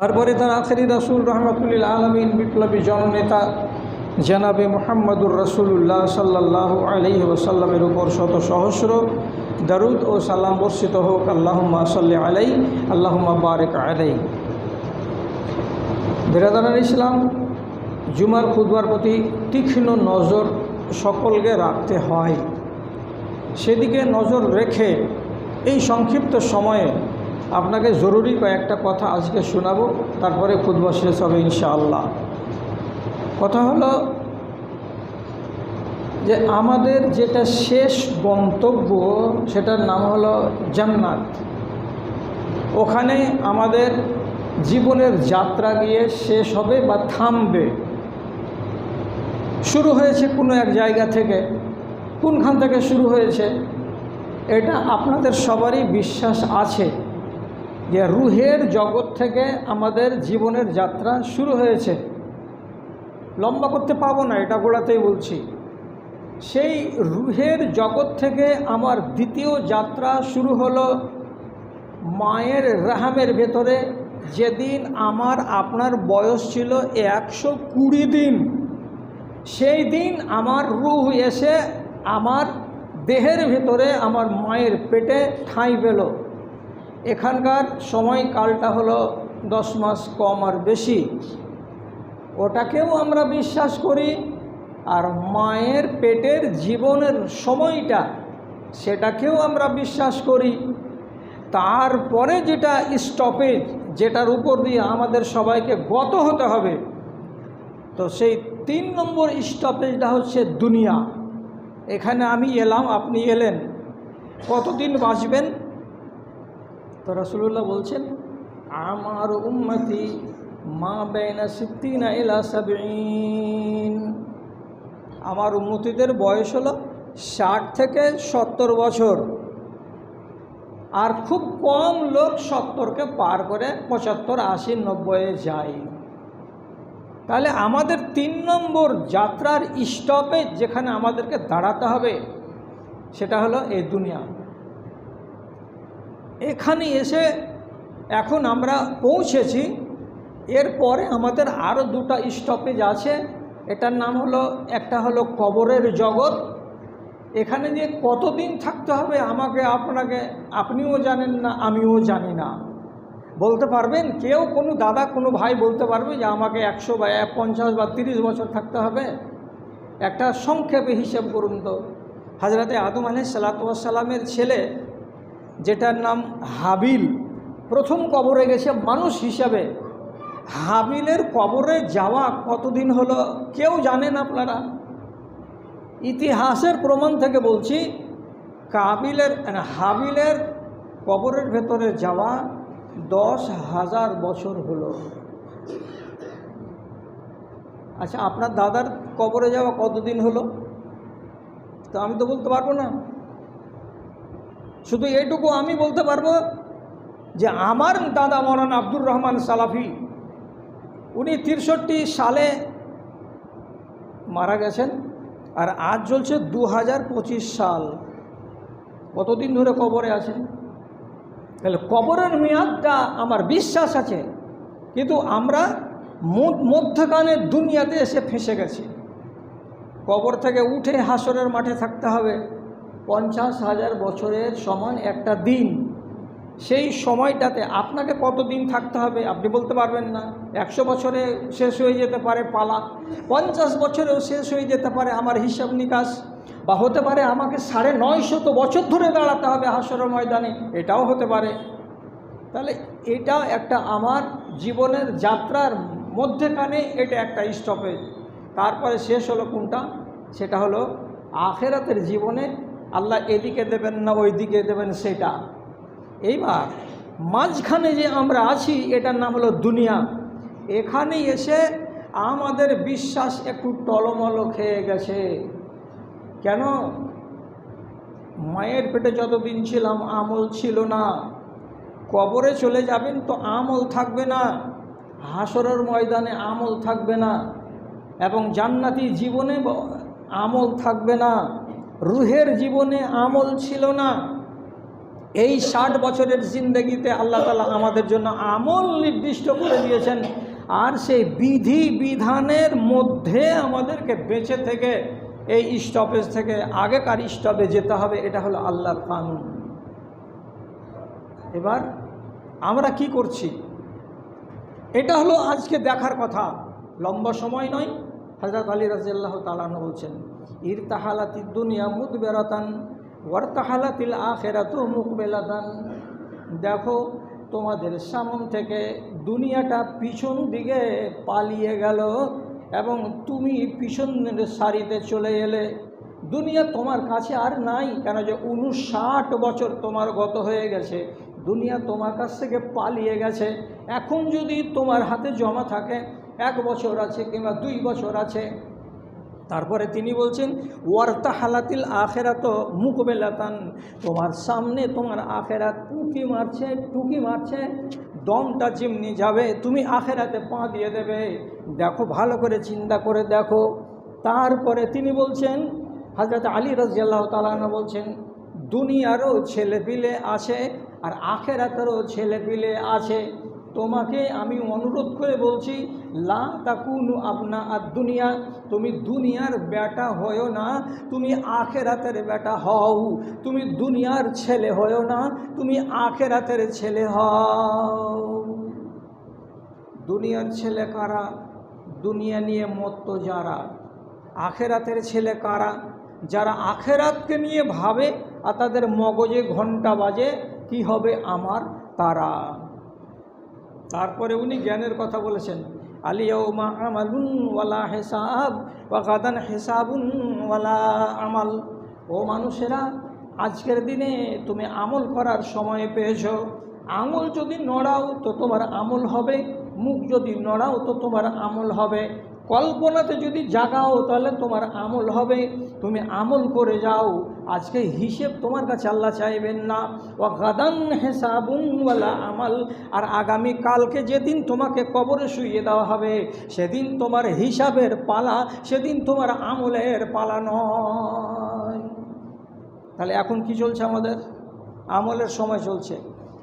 তারপরে তার আখেরি রাসুল রহমতুল্লিল আলমিন বিপ্লবী জননেতা জানাবে মোহাম্মদুর রসুল্লাহ সাল্লাহ আলহি ওসাল্লামের উপর শত সহস্র দারুদ ও সালাম বর্ষিত হোক। আল্লাহম্মা সাল্লি আলাই আল্লাহম্মা বারেক আলাই বিরাদান ইসলাম, জুমার খুদবার প্রতি তীক্ষ্ণ নজর সকলকে রাখতে হয়। সেদিকে নজর রেখে এই সংক্ষিপ্ত সময়ে আপনাকে জরুরি কয়েকটা কথা আজকে শোনাবো, তারপরে খুদবা শেষ হবে ইনশাআল্লাহ। কথা হলো যে আমাদের যেটা শেষ গন্তব্য, সেটার নাম হলো জান্নাত। ওখানে আমাদের জীবনের যাত্রা গিয়ে শেষ হবে বা থামবে। শুরু হয়েছে কোনো এক জায়গা থেকে, কোনখান থেকে শুরু হয়েছে, এটা আপনাদের সবারই বিশ্বাস আছে। যে রুহের জগৎ থেকে আমাদের জীবনের যাত্রা শুরু হয়েছে। লম্বা করতে পাবো না, এটা গোড়াতেই বলছি। সেই রুহের জগৎ থেকে আমার দ্বিতীয় যাত্রা শুরু হলো মায়ের রাহামের ভেতরে। যেদিন আমার, আপনার বয়স ছিল একশো কুড়ি দিন। সেই দিন আমার রুহ এসে আমার দেহের ভেতরে আমার মায়ের পেটে ঠাঁই পেল। এখানকার সময়কালটা হলো দশ মাস কম আর বেশি। ওটাকেও আমরা বিশ্বাস করি, আর মায়ের পেটের জীবনের সময়টা সেটাকেও আমরা বিশ্বাস করি। তারপরে যেটা স্টপেজ যেটার উপর দিয়ে আমাদের সবাইকে গত হতে হবে, তো সেই তিন নম্বর স্টপেজটা হচ্ছে দুনিয়া। এখানে আমি এলাম, আপনি এলেন। কতদিন বাঁচবেন? তো রসুল্লাহ বলছেন, আমার উম্মতি মা বেনা সিদ্দিনা এলা সাবিন আমার উন্মতিদের বয়স হলো ষাট থেকে সত্তর বছর। আর খুব কম লোক সত্তরকে পার করে পঁচাত্তর, আশি, নব্বইয়ে যায়। তাহলে আমাদের তিন নম্বর যাত্রার স্টপে যেখানে আমাদেরকে দাঁড়াতে হবে, সেটা হলো এই দুনিয়া। এখানে এসে এখন আমরা পৌঁছেছি। এরপরে আমাদের আরও দুটা স্টপেজ আছে। এটার নাম হলো, একটা হলো কবরের জগৎ। এখানে যে কতদিন থাকতে হবে আমাকে, আপনাকে, আপনিও জানেন না, আমিও জানি না। বলতে পারবেন, কেউ কোনো দাদা, কোনো ভাই বলতে পারবে যে আমাকে একশো বা এক পঞ্চাশ বা তিরিশ বছর থাকতে হবে। একটা সংক্ষেপে হিসেব করুন তো। হাজরাতে আদম আলহ সালাতামের ছেলে যেটার নাম হাবিল। প্রথম কবরে গেছে মানুষ হিসাবে। হাবিলের কবরে যাওয়া কতদিন হলো কেউ জানেন আপনারা? ইতিহাসের প্রমাণ থেকে বলছি, কাবিলের হাবিলের কবরের ভেতরে যাওয়া দশ হাজার বছর হলো। আচ্ছা আপনার দাদার কবরে যাওয়া কতদিন হলো? তো আমি তো বলতে পারব না। শুধু এইটুকু আমি বলতে পারব যে আমার দাদা মরান আব্দুর রহমান সালাফি, উনি তিরষট্টি সালে মারা গেছেন আর আজ চলছে দু হাজার পঁচিশ সাল। কতদিন ধরে কবরে আছেন? তাহলে কবরের মেয়াদটা আমার বিশ্বাস আছে, কিন্তু আমরা মধ্যখানে দুনিয়াতে এসে ফেসে গেছি। কবর থেকে উঠে হাসরের মাঠে থাকতে হবে। পঞ্চাশ হাজার বছরের সমান একটা দিন। সেই সময়টাতে আপনাকে কতদিন থাকতে হবে আপনি বলতে পারবেন না। একশো বছরে শেষ হয়ে যেতে পারে পালা। পঞ্চাশ বছরেও শেষ হয়ে যেতে পারে আমার হিসাব নিকাশ। বা হতে পারে আমাকে সাড়ে নয়শত বছর ধরে দাঁড়াতে হবে হাসর ময়দানে, এটাও হতে পারে। তাহলে এটা একটা আমার জীবনের যাত্রার মধ্যেখানে এটা একটা স্টপেজ তারপরে শেষ হলো কোনটা? সেটা হলো আখেরাতের জীবনে আল্লাহ এদিকে দেবেন না ওই দিকে দেবেন সেটা। এইবার মাঝখানে যে আমরা আছি, এটার নাম হলো দুনিয়া। এখানে এসে আমাদের বিশ্বাস একটু টলমলো খেয়ে গেছে। কেন? মায়ের পেটে যতদিন ছিলাম আমল ছিল না। কবরে চলে যাবেন তো আমল থাকবে না। হাসরের ময়দানে আমল থাকবে না। এবং জান্নাতি জীবনে আমল থাকবে না। রুহের জীবনে আমল ছিল না। এই ষাট বছরের জিন্দগিতে আল্লাহ তালা আমাদের জন্য আমল নির্দিষ্ট করে দিয়েছেন। আর সেই বিধি বিধানের মধ্যে আমাদেরকে বেঁচে থেকে, এই স্টপেজ থেকে আগেকার স্টপে যেতে হবে, এটা হলো আল্লাহর কানুন। এবার আমরা কি করছি? এটা হলো আজকে দেখার কথা। লম্বা সময় নয় হজরত আলী রাজিয়াল্লাহ তালান বলছেন ইর তাহালাতি দুনিয়া মুদ বেরাতান ওয়ার তাহালাতিল আখেরাত মুখ বেলাতান দেখো, তোমাদের সামন থেকে দুনিয়াটা পিছন দিকে পালিয়ে গেল এবং তুমি পিছনের সারিতে চলে এলে। দুনিয়া তোমার কাছে আর নাই, কেন যে উনষাট বছর তোমার গত হয়ে গেছে। দুনিয়া তোমার কাছ থেকে পালিয়ে গেছে। এখন যদি তোমার হাতে জমা থাকে, এক বছর আছে কিংবা দুই বছর আছে তারপরে তিনি বলছেন, ওয়ার্তা হালাতিল আখেরাত মুকবেলাতান, তোমার সামনে তোমার আখেরাত টুকি মারছে টুকি মারছে, দমটা যেমনি যাবে, তুমি আখেরাতে পা দিয়ে দেবে। দেখো, ভালো করে চিন্তা করে দেখো। তারপরে তিনি বলছেন হাজরত আলী রাজিয়াল্লাহ তালানা বলছেন, দুনিয়ারও ছেলেপিলে আছে আর আখেরাতেরও ছেলেপিলে আছে তোমাকে আমি অনুরোধ করে বলছি, লা তাকুনু আপনা আর দুনিয়া, তুমি দুনিয়ার বেটা হয়েও না, তুমি আখেরাতের বেটা হও, তুমি দুনিয়ার ছেলে হয়েও না, তুমি আখেরাতের ছেলে হও। দুনিয়ার ছেলে কারা? দুনিয়া নিয়ে মত্ত যারা। আখেরাতের ছেলে কারা? যারা আখেরাতকে নিয়ে ভাবে আর তাদের মগজে ঘণ্টা বাজে, কি হবে আমার? তারা। তারপরে উনি জ্ঞানের কথা বলেছেন আলিয়াউমা আমালুন ওয়ালা হেসাব, ওয়া কাদান হেসাবুন ওয়ালা আমাল। ও মানুষেরা, আজকের দিনে তুমি আমল করার সময় পেয়েছ। আঙুল যদি নড়াও তো তোমার আমল হবে, মুখ যদি নড়াও তো তোমার আমল হবে। কল্পনাতে যদি জাগাও, তাহলে তোমার আমল হবে। তুমি আমল করে যাও। আজকে হিসেব তোমার কাছে আল্লাহ চাইবেন না। ও গাদান হেসাবুনওয়ালা আমল। আর আগামী কালকে যেদিন তোমাকে কবরে শুইয়ে দেওয়া হবে, সেদিন তোমার হিসাবের পালা, সেদিন তোমার আমলের পালা নয়। তাহলে এখন কি চলছে আমাদের? আমলের সময় চলছে।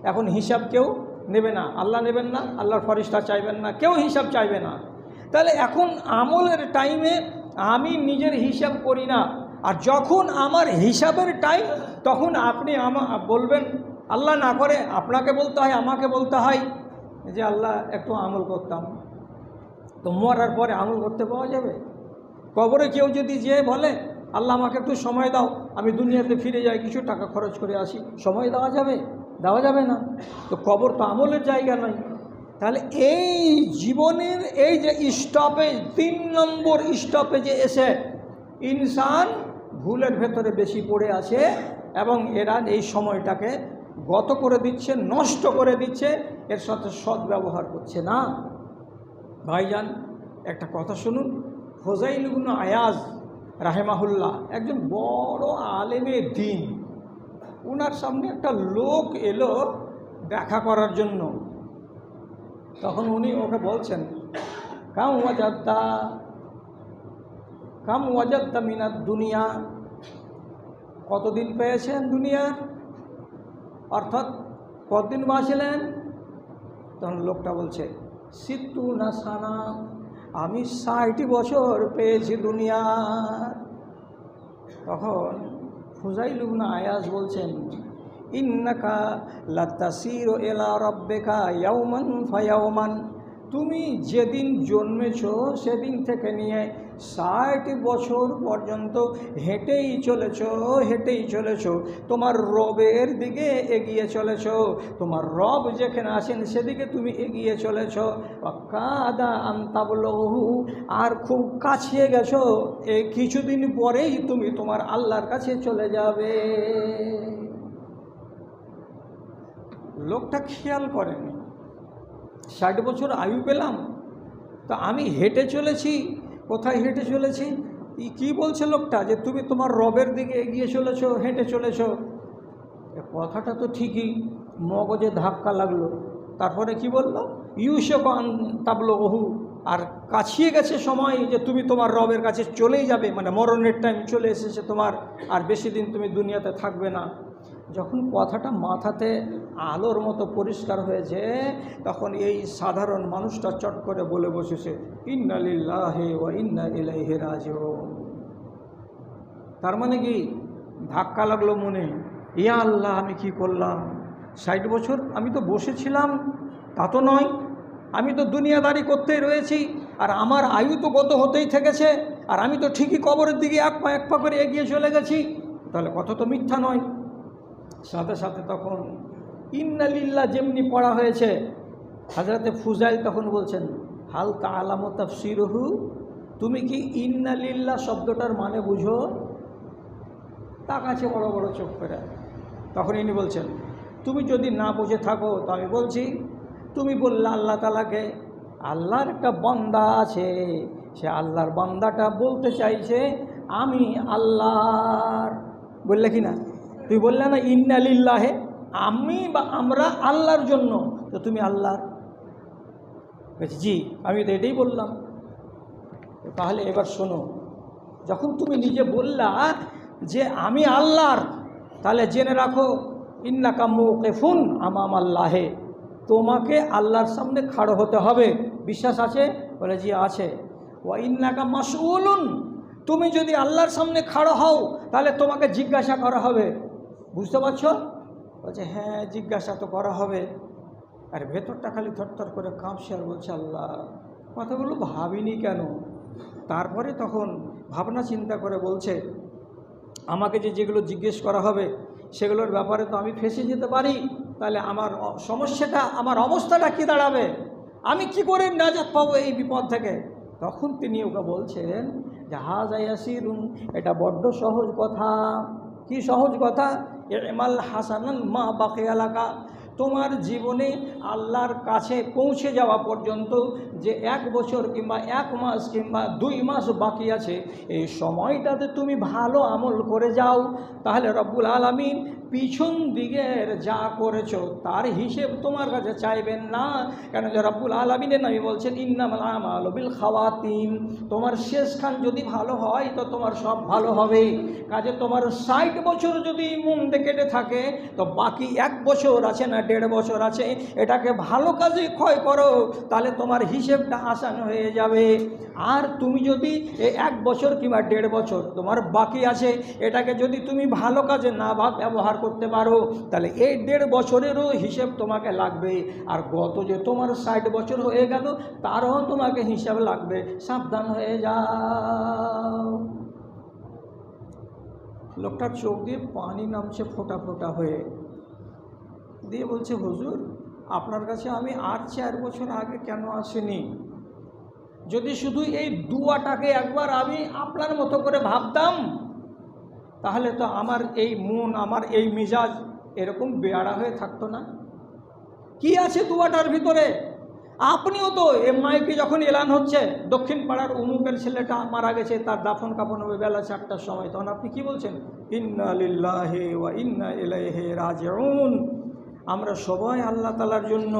এখন হিসাব কেউ নেবে না। আল্লাহ নেবেন না, আল্লাহর ফরিস্তা চাইবেন না। কেউ হিসাব চাইবে না। তাহলে এখন আমলের টাইমে আমি নিজের হিসাব করি না। আর যখন আমার হিসাবের টাইম তখন আপনি আমা, বলবেন, আল্লাহ না করে, আপনাকে বলতে হয়, আমাকে বলতে হয়। যে আল্লাহ একটু আমল করতাম। তো মরার পরে আমল করতে পাওয়া যাবে? কবরে কেউ যদি যে বলে, আল্লাহ আমাকে একটু সময় দাও, আমি দুনিয়াতে ফিরে যাই, কিছু টাকা খরচ করে আসি। সময় দেওয়া যাবে? দেওয়া যাবে না। তো কবর তো আমলের জায়গা নয়। তাহলে এই জীবনের এই যে স্টপেজ তিন নম্বর স্টপেজে এসে ইনসান ভুলের ভেতরে বেশি পড়ে আছে এবং এরা এই সময়টাকে গত করে দিচ্ছে, নষ্ট করে দিচ্ছে, এর সাথে সদ্ব্যবহার করছে না। ভাইজান, একটা কথা শুনুন ফোজাইলুগুন আয়াজ রাহেমাহুল্লাহ একজন বড় আলেমে দিন ওনার সামনে একটা লোক এলো দেখা করার জন্য। তখন উনি ওকে বলছেন, কাম ওয়াজাদ্দা কাম ওয়াজাদ্দা মিনার দুনিয়া। কতদিন পেয়েছেন দুনিয়ার? অর্থাৎ কতদিন বাঁচলেন? তখন লোকটা বলছে, সিত্তু না সানা আমি ষাট বছর পেয়েছি দুনিয়ার। তখন ফুজাইলুবনা আয়াজ বলছেন ইন্নাকা লাত্তাসির এলা রব্বেকা ইয়াউমান ফায়াউমান। তুমি যেদিন জন্মেছ, সেদিন থেকে নিয়ে ষাট বছর পর্যন্ত হেঁটেই চলেছ হেঁটেই চলেছ। তোমার রবের দিকে এগিয়ে চলেছ। তোমার রব যেখানে আসেন সেদিকে তুমি এগিয়ে চলেছ। কাদা আন্তাবলহু আর খুব কাছিয়ে গেছো এই কিছুদিন পরেই তুমি তোমার আল্লাহর কাছে চলে যাবে। লোকটা খেয়াল করেনি। ষাট বছর আয়ু পেলাম, তো আমি হেঁটে চলেছি, কোথায় হেঁটে চলেছি? কী বলছে লোকটা যে তুমি তোমার রবের দিকে এগিয়ে চলেছ, হেঁটে চলেছ? কথাটা তো ঠিকই, মগজে ধাক্কা লাগল। তারপরে কি বলল? ইউসেফ তাবলো বহু আর কাছিয়ে গেছে সময় যে তুমি তোমার রবের কাছে চলেই যাবে মানে মরণের টাইম চলে এসেছে তোমার, আর বেশি দিন তুমি দুনিয়াতে থাকবে না। যখন কথাটা মাথাতে আলোর মতো পরিষ্কার হয়েছে, তখন এই সাধারণ মানুষটা চট করে বলে বসেছে ইন্নালিল্লাহে ও ইন্না ইলাইহি রাজিউন। তার মানে কি? ধাক্কা লাগল মনে। ইয়া আল্লাহ, আমি কি করলাম? ষাট বছর আমি তো বসেছিলাম, তা তো নয়। আমি তো দুনিয়াদারি করতেই রয়েছি, আর আমার আয়ু তো গত হতেই থেকেছে, আর আমি তো ঠিকই কবরের দিকে এক পা এক পা করে এগিয়ে চলে গেছি। তাহলে কথা তো মিথ্যা নয়। সাথে সাথে তখন ইন্নালিল্লা যেমনি পড়া হয়েছে হাজরাতে ফুজাইল তখন বলছেন, হাল তা আলামত তাফসিরহু? তুমি কি ইন্নালিল্লা শব্দটার মানে বুঝো? তা কাছে বড় বড় চোখ করে তখন ইনি বলছেন, তুমি যদি না বুঝে থাকো, তো আমি বলছি, তুমি বললে আল্লাহ তালাকে আল্লাহর একটা বান্দা আছে, সে আল্লাহর বান্দাটা বলতে চাইছে, আমি আল্লাহর, বললে কি না? তুই বললে না ইন্নালিল্লাহে আমি বা আমরা আল্লাহর জন্য। তো তুমি আল্লাহর। বলছি, জি, আমি তো এটাই বললাম। তাহলে এবার শোনো, যখন তুমি নিজে বললা যে আমি আল্লাহর, তাহলে জেনে রাখো ইন্না ইন্নাকা মুকেফুন আমাম আল্লাহে তোমাকে আল্লাহর সামনে খাড়ো হতে হবে। বিশ্বাস আছে? বলে, জি, আছে। ও ইন্নাকা মাসউলুন, তুমি যদি আল্লাহর সামনে খাড়ো হও, তাহলে তোমাকে জিজ্ঞাসা করা হবে। বুঝতে পারছ? বলছে হ্যাঁ জিজ্ঞাসা তো করা হবে। আর ভেতরটা খালি থরথর করে কাঁপছে আর বলছে, আল্লাহ, কথাগুলো ভাবিনি কেন? তারপরে তখন ভাবনা চিন্তা করে বলছে, আমাকে যে যেগুলো জিজ্ঞেস করা হবে, সেগুলোর ব্যাপারে তো আমি ফেসে যেতে পারি। তাহলে আমার সমস্যাটা, আমার অবস্থাটা কি দাঁড়াবে? আমি কি করে নাজাত পাবো এই বিপদ থেকে? তখন তিনি ওকে বলছেন জাহাজ আয়াসিরুন এটা বড্ড সহজ কথা। কি সহজ কথা? এমাল হাসানান, মা বাকি এলাকা, তোমার জীবনে আল্লাহর কাছে পৌঁছে যাওয়া পর্যন্ত যে এক বছর কিংবা এক মাস কিংবা দুই মাস বাকি আছে, এই সময়টাতে তুমি ভালো আমল করে যাও। তাহলে রব্বুল আলমিন পিছন দিকের যা করেছ, তার হিসেব তোমার কাছে চাইবেন না। কেন যে রব্বুল আলমিনের নামি বলছেন, ইন্নামাল আমাল বিল খাওয়াতিন তোমার শেষখান যদি ভালো হয়, তো তোমার সব ভালো হবে। কাজে তোমার ষাট বছর যদি মুন্ডে কেটে থাকে, তো বাকি এক বছর আছে না দেড় বছর আছে, এটাকে ভালো কাজে ক্ষয় করো, তাহলে তোমার হিসেবটা আসান হয়ে যাবে। আর তুমি যদি এক বছর কিংবা দেড় বছর তোমার বাকি আছে, এটাকে যদি তুমি ভালো কাজে না বা ব্যবহার করতে পারো, তাহলে এই দেড় বছরেরও হিসেব তোমাকে লাগবে। আর গত যে তোমার ষাট বছর হয়ে গেল, তারও তোমাকে হিসাব লাগবে। সাবধান হয়ে যাও। লোকটার চোখ দিয়ে পানি নামছে ফোটা ফোটা হয়ে। দিয়ে বলছে, হুজুর, আপনার কাছে আমি আর চার বছর আগে কেন আসিনি? যদি শুধু এই দুয়াটাকে একবার আমি আপনার মতো করে ভাবতাম তাহলে তো আমার এই মন, আমার এই মেজাজ এরকম বেয়ারা হয়ে থাকতো না। কি আছে দুয়াটার ভিতরে? আপনিও তো এ মাইকে যখন এলান হচ্ছে, দক্ষিণ পাড়ার উমুকের ছেলেটা মারা গেছে, তার দাফন কাফন হবে বেলা চারটার সময়, তখন আপনি কি বলছেন? ইন্না লিল্লাহে ওয়া ইন্না ইলাইহে রাজিউন। আমরা সবাই আল্লাহ তালার জন্য,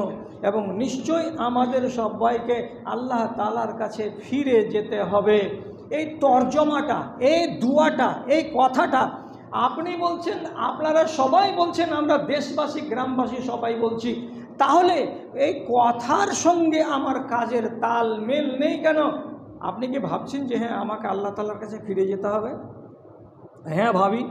এবং নিশ্চয়ই আমাদের সবাইকে আল্লাহ তালার কাছে ফিরে যেতে হবে। এই তর্জমাটা, এই দুয়াটা, এই কথাটা আপনি বলছেন, আপনারা সবাই বলছেন, আমরা দেশবাসী, গ্রামবাসী সবাই বলছি। তাহলে এই কথার সঙ্গে আমার কাজের তাল মেল নেই কেন? আপনি কি ভাবছেন যে হ্যাঁ আমাকে আল্লাহ তালার কাছে ফিরে যেতে হবে? হ্যাঁ ভাবি,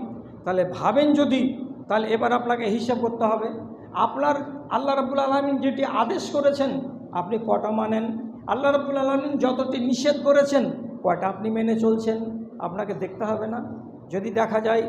তাহলে ভাবেন যদি, তাহলে এবার আপনাকে হিসাব করতে হবে। আপনার, আল্লাহ রাবুল আলমিন যেটি আদেশ করেছেন, আপনি কটা মানেন? আল্লাহ রাবুল আলমিন যতটি নিষেধ করেছেন কয়টা আপনি মেনে চলছেন, আপনাকে দেখতে হবে না। যদি দেখা যায়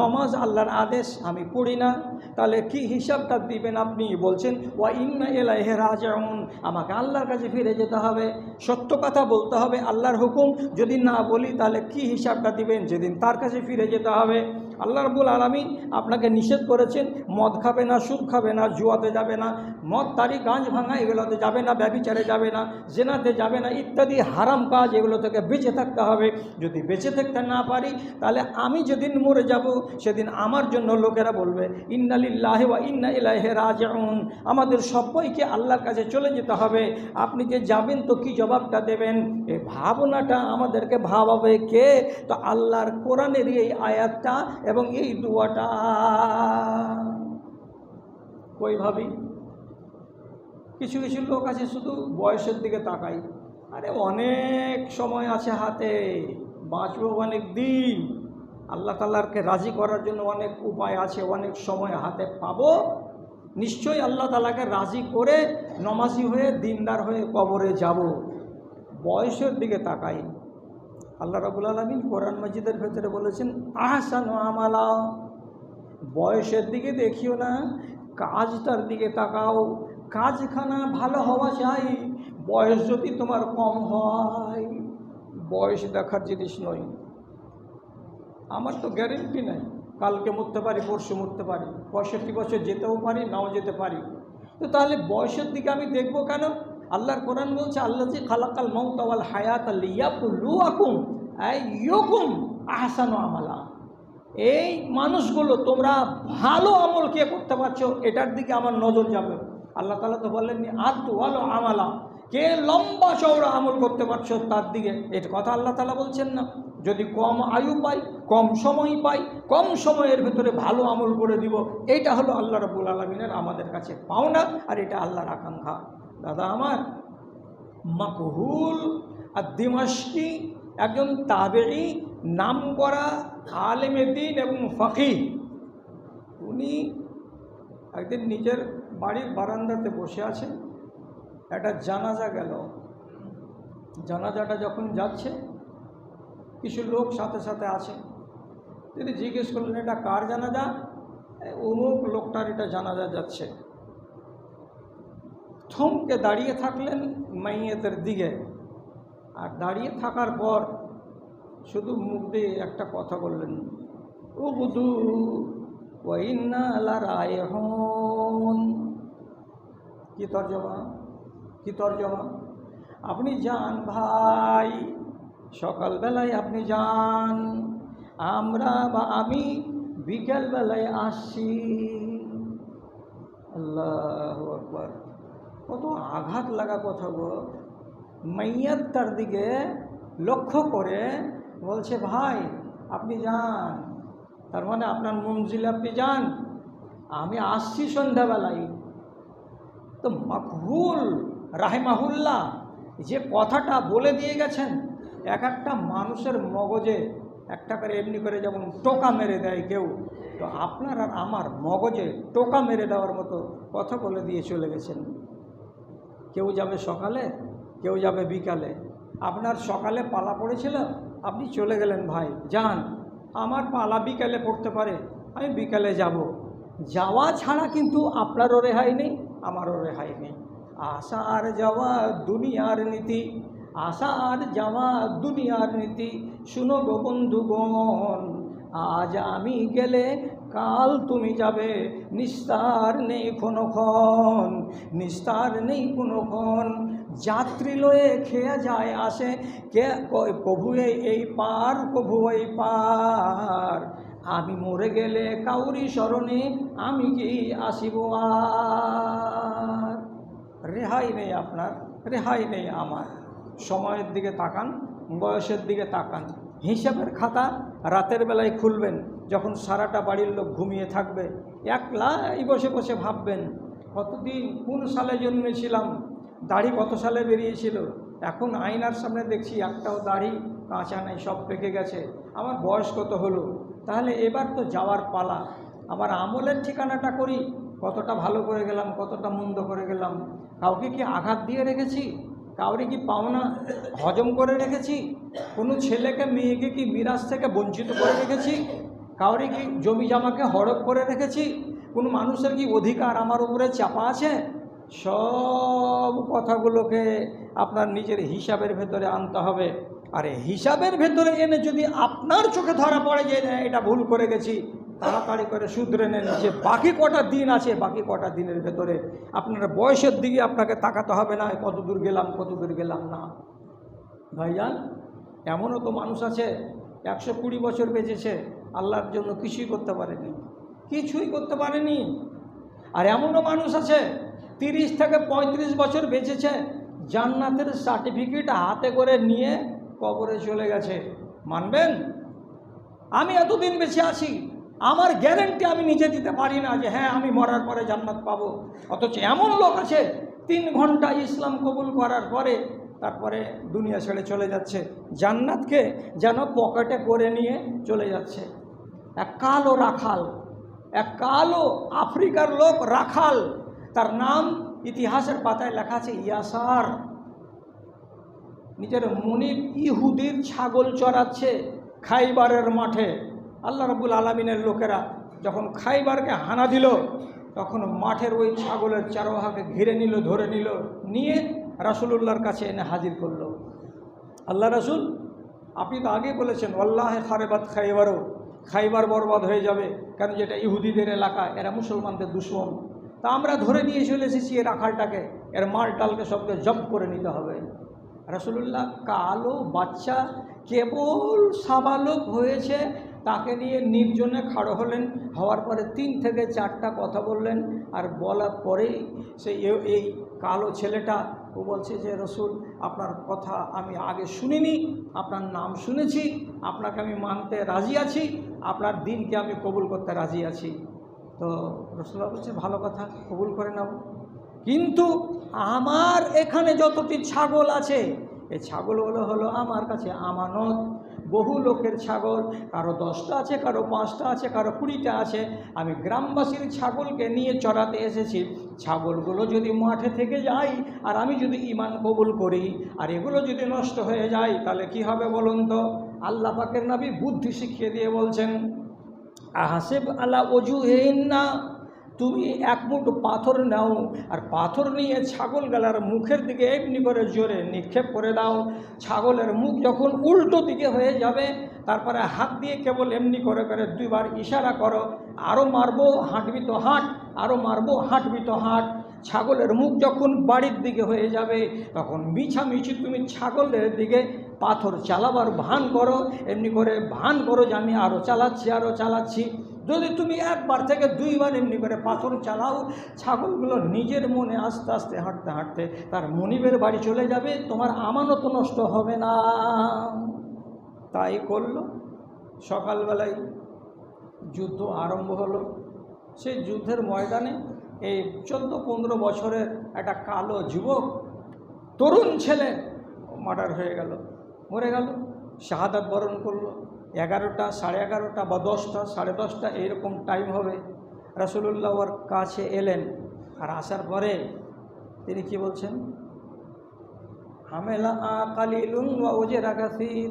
নমাজ আল্লাহর আদেশ, আমি পড়ি না, তাহলে কি হিসাবটা দিবেন আপনি? বলছেন, ওয়া ইন্না এলাইহে রাজাউন। আমাকে আল্লাহর কাছে ফিরে যেতে হবে। সত্য কথা বলতে হবে আল্লাহর হুকুম। যদি না বলি, তাহলে কি হিসাবটা দিবেন? যেদিন তার কাছে ফিরে যেতে হবে। আল্লাহ রবুল আলমী আপনাকে নিষেধ করেছেন, মদ খাবে না, সুদ খাবে না, জুয়াতে যাবে না। মদ, তারি গাঁজ ভাঙা, এগুলোতে যাবে না, ব্যবিচারে যাবে না, জেনাতে যাবে না, ইত্যাদি, হারাম কাজ, এগুলো থেকে বেঁচে থাকতে হবে। যদি বেঁচে থাকতে না পারি, তাহলে আমি যেদিন মরে যাব, সেদিন আমার জন্য লোকেরা বলবে ইন্নালিল্লাহ ওয়া ইন্না ইলাইহি রাজিউন। আমাদের সবাইকে আল্লাহর কাছে চলে যেতে হবে। আপনি যে যাবেন, তো কি জবাবটা দেবেন? এই ভাবনাটা আমাদেরকে ভাবাবে কে? তো আল্লাহর কোরআনের এই আয়াতটা এবং এই দুয়াটা। কই ভাবি? কিছু কিছু লোক আছে, শুধু বয়সের দিকে তাকাই। আরে অনেক সময় আছে হাতে, বাঁচবো অনেক দিন। আল্লাহ তাল্লাহকে রাজি করার জন্য অনেক উপায় আছে, অনেক সময় হাতে পাবো। নিশ্চয়ই আল্লাহ তালাকে রাজি করে নমাজি হয়ে দিনদার হয়ে কবরে যাব। বয়সের দিকে তাকাই। আল্লাহ রাবুল আলমিন কোরআন মসজিদের ভেতরে বলেছেন, আহসান আমালা। বয়সের দিকে দেখিও না, কাজটার দিকে তাকাও। কাজখানা ভালো হওয়া চাই, বয়স যদি তোমার কম হয়, বয়স দেখার জিনিস নয়। আমার তো গ্যারেন্টি নাই, কালকে মরতে পারি, পরশু মরতে পারি, পঁয়ষট্টি বছর যেতেও পারি, নাও যেতে পারি। তো তাহলে বয়সের দিকে আমি দেখব কেন? আল্লাহর কোরআন বলছে আল্লাহ যে খালাকাল মৌতাওয়াল হায়াত লিয়াকুল্লু আকুম ইয়কুম আহসানো আমালা। এই মানুষগুলো তোমরা ভালো আমল কে করতে পারছ, এটার দিকে আমার নজর যাবে। আল্লাহ তালা তো বললেননি আদু ভালো আমালা। কে লম্বা চওড়া আমল করতে পারছ তার দিকে এটা কথা আল্লাহ তালা বলছেন না। যদি কম আয়ু পাই, কম সময় পাই, কম সময়ের ভেতরে ভালো আমল করে দিব, এটা হলো আল্লাহ রবুল আলমিনের আমাদের কাছে পাওনা আর এটা আল্লাহর আকাঙ্ক্ষা। দাদা আমার, মাকহুল আর দিমাসকি একজন তাবেরি নাম করা আলেমে দিন এবং ফকি উনি একদিন নিজের বাড়ির বারান্দাতে বসে আছেন একটা জানাজা গেল। জানাজাটা যখন যাচ্ছে কিছু লোক সাথে সাথে আছে। তিনি জিজ্ঞেস করলেন এটা কার জানাজা? "এ, অমুক লোকটার এটা জানাজা যাচ্ছে। থমকে দাঁড়িয়ে থাকলেন মাইয়েতের দিকে। আর দাঁড়িয়ে থাকার পর শুধু মুখ দিয়ে একটা কথা বললেন ও বুধু ওয়াইন্না রায় হন কি তর্জমা? কি তর্জমা? আপনি যান ভাই। সকালবেলায় আপনি যান। আমরা বা আমি বিকেলবেলায় আসছি আল্লাহ আকবর। কত আঘাত লাগা কথা গো। মাইয়াত তার দিকে লক্ষ্য করে বলছে, ভাই, আপনি যান। তার মানে আপনার মঞ্জিলে আপনি যান। আমি আসছি সন্ধ্যাবেলায়। তো মকবুল রাহেমাহুল্লাহ। যে কথাটা বলে দিয়ে গেছেন, এক একটা মানুষের মগজে একটা করে এমনি করে যেমন টোকা মেরে দেয় কেউ, তো আপনার আর আমার মগজে টোকা মেরে দেওয়ার মতো কথা বলে দিয়ে চলে গেছেন। কেউ যাবে সকালে, কেউ যাবে বিকালে। আপনার সকালে পালা পড়েছিল? আপনি চলে গেলেন ভাই, যান। আমার পালা বিকালে পড়তে পারে, আমি বিকালে যাব। যাওয়া ছাড়া কিন্তু আপনারও রেহাই নেই, আমারও রেহাই নেই। আসা আর যাওয়া দুনিয়ার নীতি আসা আর যাওয়া দুনিয়ার নীতি। শুনো গো বন্ধুগণ, আজ আমি গেলে কাল তুমি যাবে, নিস্তার নেই কোনোক্ষণ, নিস্তার নেই কোনোক্ষণ। যাত্রী লয়ে খেয়া যায় আসে, কে প্রভু এই পার, প্রভু এই পার। আমি মরে গেলে কাউরি স্মরণে আমি কি আসিব আর? রেহাই নেই আপনার, রেহাই নেই আমার। সময়ের দিকে তাকান, বয়সের দিকে তাকান। হিসাবের খাতা রাতের বেলায় খুলবেন, যখন সারাটা বাড়ির লোক ঘুমিয়ে থাকবে। একলাই বসে বসে ভাববেন, কতদিন, কোন সালে জন্মেছিলাম? দাড়ি কত সালে বেরিয়েছিল? এখন আয়নার সামনে দেখছি একটাও দাড়ি কাঁচা নেই, সব পেকে গেছে। আমার বয়স কত হলো? তাহলে এবার তো যাওয়ার পালা। আবার আমলের ঠিকানাটা করি, কতটা ভালো করে গেলাম, কতটা মন্দ করে গেলাম। কাউকে কি আঘাত দিয়ে রেখেছি? কাউরে কি পাওনা হজম করে রেখেছি? কোনো ছেলেকে, মেয়েকে কি মিরাজ থেকে বঞ্চিত করে রেখেছি? কাউরে কি জমি জামাকে হড়প করে রেখেছি? কোনো মানুষের কি অধিকার আমার উপরে চাপা আছে? সব কথাগুলোকে আপনার নিজের হিসাবের ভেতরে আনতে হবে। আরে হিসাবের ভেতরে এনে যদি আপনার চোখে ধরা পড়ে যে এটা ভুল করে গেছি, তাড়াতাড়ি করে শুধরে নেন যে, বাকি কটা দিন আছে, বাকি কটা দিনের ভেতরে আপনার বয়সের দিকে আপনাকে তাকাতে হবে না কত দূর গেলাম, কত দূর গেলাম না। ভাইজান, এমনও তো মানুষ আছে, একশো কুড়ি বছর বেঁচেছে, আল্লাহর জন্য কিছুই করতে পারেনি। কিছুই করতে পারেনি। আর এমনও মানুষ আছে, তিরিশ থেকে পঁয়ত্রিশ বছর বেঁচেছে, জান্নাতের সার্টিফিকেট হাতে করে নিয়ে কবরে চলে গেছে। মানবেন? আমি এতদিন বেঁচে আছি, আমার গ্যারেন্টি আমি নিজে দিতে পারি না যে হ্যাঁ আমি মরার পরে জান্নাত পাবো। অথচ এমন লোক আছে, তিন ঘণ্টা ইসলাম কবুল করার পরে তারপরে দুনিয়া ছেড়ে চলে যাচ্ছে। জান্নাতকে যেন পকেটে করে নিয়ে চলে যাচ্ছে। এক কালো রাখাল, এক কালো আফ্রিকার লোক রাখাল। তার নাম ইতিহাসের পাতায় লেখা আছে, ইয়াসার। নিজের মনির ইহুদির ছাগল চড়াচ্ছে খাইবারের মাঠে। আল্লাহ রবুল আলমিনের লোকেরা যখন খাইবারকে হানা দিল, তখন মাঠের ওই ছাগলের চারোহাকে ঘিরে নিল, ধরে নিল, নিয়ে রাসুলুল্লাহর কাছে এনে হাজির করল। আল্লাহ রাসুল, আপনি তো আগে বলেছেন আল্লাহ খারেবাত খাইবারও খাইবার বরবাদ হয়ে যাবে। কারণ যেটা ইহুদিদের এলাকা, এরা মুসলমানদের দুশ্মন। তা আমরা ধরে নিয়ে চলে এসেছি এর রাখালটাকে এর মাল টালকে সবকে জব করে নিতে হবে। রসুল্লাহ কালো বাচ্চা কেবল সাবালক হয়েছে, তাকে নিয়ে নির্জনে খাড়ো হলেন। হওয়ার পরে তিন থেকে চারটা কথা বললেন আর বলার পরেই সে এই কালো ছেলেটা ও বলছে যে, রসুল, আপনার কথা আমি আগে শুনিনি, আপনার নাম শুনেছি, আপনাকে আমি মানতে রাজি আছি, আপনার দিনকে আমি কবুল করতে রাজি আছি। তো রসুল্লাহ বলছে, ভালো কথা, কবুল করে নাও। কিন্তু আমার এখানে যতটি ছাগল আছে এই ছাগলগুলো হলো আমার কাছে আমানত। বহু লোকের ছাগল, কারও দশটা আছে, কারও পাঁচটা আছে, কারও কুড়িটা আছে। আমি গ্রামবাসীর ছাগলকে নিয়ে চড়াতে এসেছি। ছাগলগুলো যদি মাঠে থেকে যাই আর আমি যদি ইমান কবুল করি, আর এগুলো যদি নষ্ট হয়ে যায়, তাহলে কি হবে বলুন তো? আল্লাহ পাকের নাবি বুদ্ধি শিখিয়ে দিয়ে বলছেন, আহাসেব আলা অজু না তুমি এক মুঠো পাথর নাও আর পাথর নিয়ে ছাগল গেলার মুখের দিকে এমনি করে জোরে নিক্ষেপ করে দাও। ছাগলের মুখ যখন উল্টো দিকে হয়ে যাবে, তারপরে হাত দিয়ে কেবল এমনি করে করে দুইবার ইশারা করো আরও মারবো, হাঁটবি তো হাঁট আরও মারবো, হাঁটবি তো হাঁট। ছাগলের মুখ যখন বাড়ির দিকে হয়ে যাবে, তখন মিছামিছি তুমি ছাগলের দিকে পাথর চালাবার ভান করো, এমনি করে ভান করো যে আমি আরও চালাচ্ছি আরও চালাচ্ছি। যদি তুমি একবার থেকে দুইবার এমনি করে পাথর চালাও, ছাগলগুলো নিজের মনে আস্তে আস্তে হাঁটতে হাঁটতে তার মনিবের বাড়ি চলে যাবে, তোমার আমানত নষ্ট হবে না। তাই করল। সকালবেলায় যুদ্ধ আরম্ভ হলো। সেই যুদ্ধের ময়দানে এই চোদ্দ পনেরো বছরের একটা কালো যুবক, তরুণ ছেলে মার্ডার হয়ে গেল, মরে গেল, শাহাদাত বরণ করল। এগারোটা, সাড়ে এগারোটা বা দশটা, সাড়ে দশটা এইরকম টাইম হবে। রাসুলুল্লাহর কাছে এলেন। আর আসার পরে তিনি কি বলছেন? হামেলা আ কালিলুন ওয়া ওজে রাখাসির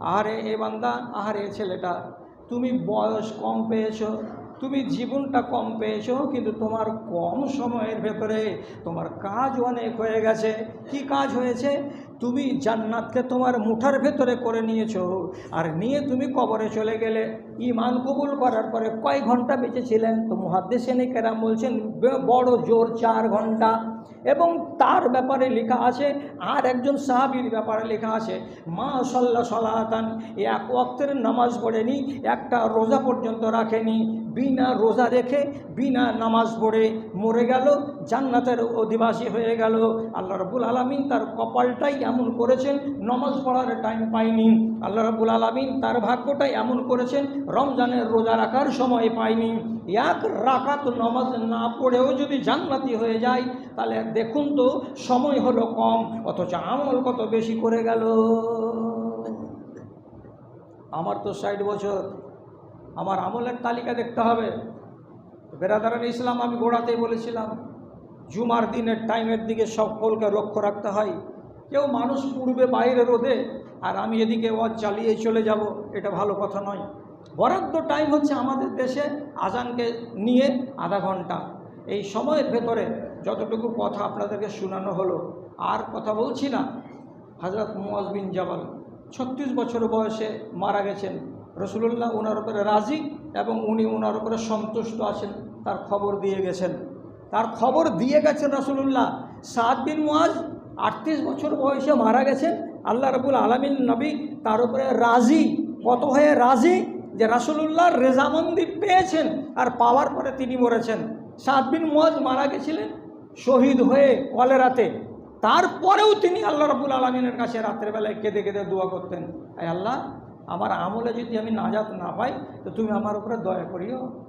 আহারে এ বান্দা, আহারে ছেলেটা, তুমি বয়স কম পেয়েছ। তুমি জীবনটা কম পেয়েছ, কিন্তু তোমার কম সময়ের ভেতরে তোমার কাজ অনেক হয়ে গেছে। কি কাজ হয়েছে? তুমি জান্নাতকে তোমার মুঠার ভেতরে করে নিয়েছো, আর নিয়ে তুমি কবরে চলে গেলে। ইমান কবুল করার পরে কয় ঘণ্টা বেঁচেছিলেন? তো মুহাদ্দেসেনে কেরাম বলছেন বড় জোর চার ঘণ্টা। এবং তার ব্যাপারে লেখা আছে, আর একজন সাহাবির ব্যাপারে লেখা আছে মা সাল্লা সালাহাতান এক ওয়াক্তের নামাজ পড়েনি, একটা রোজা পর্যন্ত রাখেনি। বিনা রোজা রেখে, বিনা নামাজ পড়ে মরে গেল, জান্নাতের অধিবাসী হয়ে গেল। আল্লাহ রবুল আলমিন তার কপালটাই এমন করেছেন, নামাজ পড়ার টাইম পায়নি। আল্লাহ রবুল আলমিন তার ভাগ্যটাই এমন করেছেন, রমজানের রোজা রাখার সময় পায়নি। এক রাকাত নামাজ না পড়েও যদি জান্নাতি হয়ে যায়, তাহলে দেখুন তো সময় হলো কম, অথচ আমল কত বেশি করে গেল। আমার তো ষাট বছর। আমার আমলের তালিকা দেখতে হবে। বেরাদারান ইসলাম, আমি গোড়াতেই বলেছিলাম, জুমার দিনের টাইমের দিকে সকলকে লক্ষ্য রাখতে হয়। কেউ মানুষ পূর্বে বাইরে রোদে, আর আমি এদিকে ওয়াজ চালিয়ে চলে যাব, এটা ভালো কথা নয়। বরাদ্দ টাইম হচ্ছে আমাদের দেশে আজানকে নিয়ে আধা ঘণ্টা। এই সময়ের ভেতরে যতটুকু কথা আপনাদেরকে শোনানো হলো, আর কথা বলছি না হজরত মুয়াজ বিন জাবাল, ছত্রিশ বছর বয়সে মারা গেছেন। রসুল্লাহ ওনার উপরে রাজি এবং উনি ওনার উপরে সন্তুষ্ট আছেন, তার খবর দিয়ে গেছেন। তার খবর দিয়ে গেছেন রসুল্লাহ সাত বিন মুয়াজ আটত্রিশ বছর বয়সে মারা গেছেন। আল্লাহ রবুল আলমিন নবী তার উপরে রাজি কত হয়ে রাজি যে রাসুলুল্লাহর রেজামন্দি পেয়েছেন আর পাওয়ার পরে তিনি মরেছেন। সাত বিন মুয়াজ মারা গেছিলেন শহীদ হয়ে কলেরাতে। তারপরেও তিনি আল্লাহ রবুল আলমিনের কাছে রাত্রেবেলায় কেঁদে কেঁদে দোয়া করতেন। আয় আল্লাহ আমার আমলে যদি আমি নাজাত না পাই, তো তুমি আমার উপরে দয়া করিও।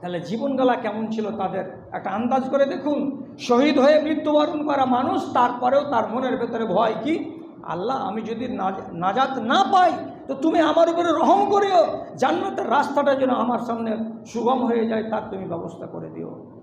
তাহলে জীবনগালা কেমন ছিল তাদের? একটা আন্দাজ করে দেখুন, শহীদ হয়ে মৃত্যুবরণ করা মানুষ, তারপরেও তার মনের ভেতরে ভয় কি? আল্লাহ, আমি যদি নাজ- নাজাত না পাই, তো তুমি আমার উপরে রহম করিও। জান্নাতের রাস্তাটা যেন আমার সামনে সুগম হয়ে যায়, তার তুমি ব্যবস্থা করে দিও।